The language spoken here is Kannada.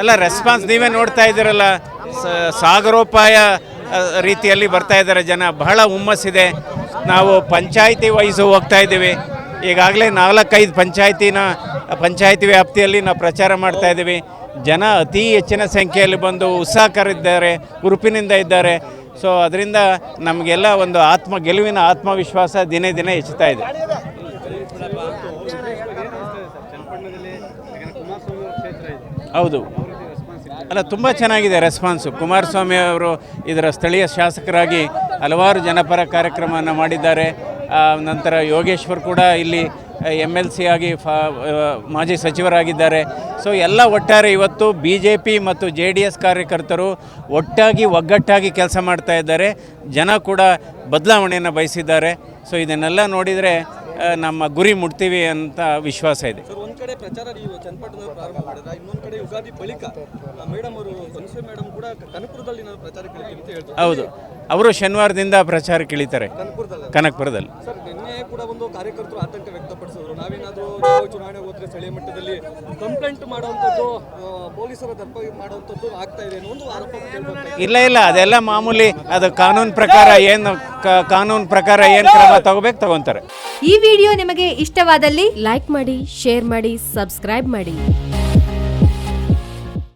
ಅಲ್ಲ ರೆಸ್ಪಾನ್ಸ್ ನೀವೇ ನೋಡ್ತಾ ಇದ್ದೀರಲ್ಲ. ಸಾಗರೋಪಾಯ ರೀತಿಯಲ್ಲಿ ಬರ್ತಾ ಇದ್ದಾರೆ ಜನ. ಬಹಳ ಹುಮ್ಮಸ್ಸಿದೆ ನಾವು ಪಂಚಾಯಿತಿ ವೈಸು ಹೋಗ್ತಾ ಇದ್ದೀವಿ. ಈಗಾಗಲೇ ನಾಲ್ಕೈದು ಪಂಚಾಯತಿನ, ಪಂಚಾಯತಿ ವ್ಯಾಪ್ತಿಯಲ್ಲಿ ನಾವು ಪ್ರಚಾರ ಮಾಡ್ತಾ ಇದ್ದೀವಿ. ಜನ ಅತಿ ಹೆಚ್ಚಿನ ಸಂಖ್ಯೆಯಲ್ಲಿ ಬಂದು ಉತ್ಸಾಹಕರಿದ್ದಾರೆ ಉರುಪಿನಿಂದ ಇದ್ದಾರೆ. ಸೊ ಅದರಿಂದ ನಮಗೆಲ್ಲ ಒಂದು ಆತ್ಮ, ಗೆಲುವಿನ ಆತ್ಮವಿಶ್ವಾಸ ದಿನೇ ದಿನೇ ಹೆಚ್ಚುತ್ತಾ ಇದೆ. ಹೌದು. ಅಲ್ಲ, ತುಂಬ ಚೆನ್ನಾಗಿದೆ ರೆಸ್ಪಾನ್ಸು ಕುಮಾರಸ್ವಾಮಿ ಅವರು ಇದರ ಸ್ಥಳೀಯ ಶಾಸಕರಾಗಿ ಹಲವಾರು ಜನಪರ ಕಾರ್ಯಕ್ರಮವನ್ನು ಮಾಡಿದ್ದಾರೆ. ನಂತರ ಯೋಗೇಶ್ವರ್ ಕೂಡ ಇಲ್ಲಿ ಎಂ ಎಲ್ ಸಿ ಆಗಿ ಫಾ ಮಾಜಿ ಸಚಿವರಾಗಿದ್ದಾರೆ. ಸೊ ಎಲ್ಲ ಒಟ್ಟಾರೆ ಇವತ್ತು ಬಿ ಜೆ ಪಿ ಮತ್ತು ಜೆ ಡಿ ಎಸ್ ಕಾರ್ಯಕರ್ತರು ಒಟ್ಟಾಗಿ ಒಗ್ಗಟ್ಟಾಗಿ ಕೆಲಸ ಮಾಡ್ತಾ ಇದ್ದಾರೆ. ಜನ ಕೂಡ ಬದಲಾವಣೆಯನ್ನು ಬಯಸಿದ್ದಾರೆ. ಸೊ ಇದನ್ನೆಲ್ಲ ನೋಡಿದರೆ ನಮ್ಮ ಗುರಿ ಮುಟ್ತೀವಿ ಅಂತ ವಿಶ್ವಾಸ ಇದೆ. ಸರ್ ಒಂದ್ ಕಡೆ ಪ್ರಚಾರ ನೀವು ಚನ್ನಪಟ್ಟಣದಲ್ಲಿ ಪ್ರಾರಂಭ ಮಾಡಿದ್ರೆ ಇನ್ನೊಂದ್ ಕಡೆ ಯುಗಾದಿ ಬಳಿಕ ಮೇಡಮ್ ಅವರು ಮೇಡಮ್ ಕೂಡ ಕನಕಪುರದಲ್ಲಿ ನಾನು ಪ್ರಚಾರಕ್ಕೆ ಹೌದು. ಅವರು ಶನಿವಾರದಿಂದ ಪ್ರಚಾರಕ್ಕೆ ಇಳಿತಾರೆ ಕನಕಪುರದಲ್ಲಿ. ಕನಕಪುರದಲ್ಲಿ ಸರ್ ನಿನ್ನೆ ಕೂಡ ಒಂದು ಕಾರ್ಯಕರ್ತರು ಆತಂಕ ವ್ಯಕ್ತಪಡಿಸಿದ್ರು. ನಾವೇನಾದ್ರೂ ನಾವು ಚುನಾವಣೆ ಹೋದ್ರೆ ಸ್ಥಳೀಯ ಮಟ್ಟದಲ್ಲಿ ಕಂಪ್ಲೇಂಟ್ ಮಾಡುವಂಥದ್ದು ಪೊಲೀಸರ ದರ್ಪ ಮಾಡುವಂಥದ್ದು ಆಗ್ತಾ ಇದೆ ಒಂದು ಆರೋಪ ಇಲ್ಲ ಇಲ್ಲ ಅದೆಲ್ಲ ಮಾಮೂಲಿ ಅದು ಕಾನೂನು ಪ್ರಕಾರ ಏನು ಕಾನೂನು ಪ್ರಕಾರ ಏನು ಕ್ರಮ ತಗೋಬೇಕು ತಗೊಂತಾರೆ. ಈ ವಿಡಿಯೋ ನಿಮಗೆ ಇಷ್ಟವಾದಲ್ಲಿ ಲೈಕ್ ಮಾಡಿ ಶೇರ್ ಮಾಡಿ ಸಬ್ಸ್ಕ್ರೈಬ್ ಮಾಡಿ.